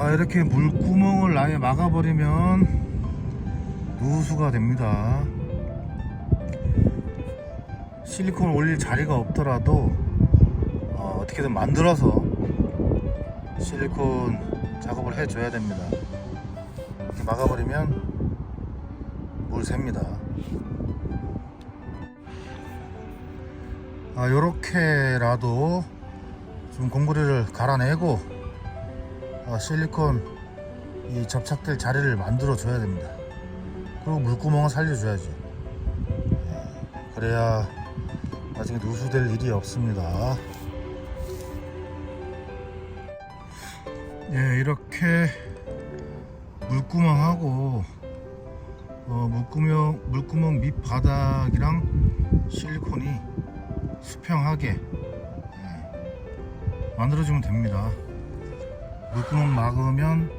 아 이렇게 물구멍을 아예 막아버리면 누수가 됩니다. 실리콘 올릴 자리가 없더라도 어, 어떻게든 만들어서 실리콘 작업을 해줘야 됩니다. 이렇게 막아버리면 물 셉니다. 아 요렇게라도 좀 공구리를 갈아내고 아, 실리콘 이 접착될 자리를 만들어 줘야 됩니다. 그리고 물구멍을 살려줘야지. 예, 그래야 나중에 누수될 일이 없습니다. 예 이렇게 물구멍하고 어, 물구멍 물구멍 밑 바닥이랑 실리콘이 수평하게 예, 만들어주면 됩니다. 물구멍 막으면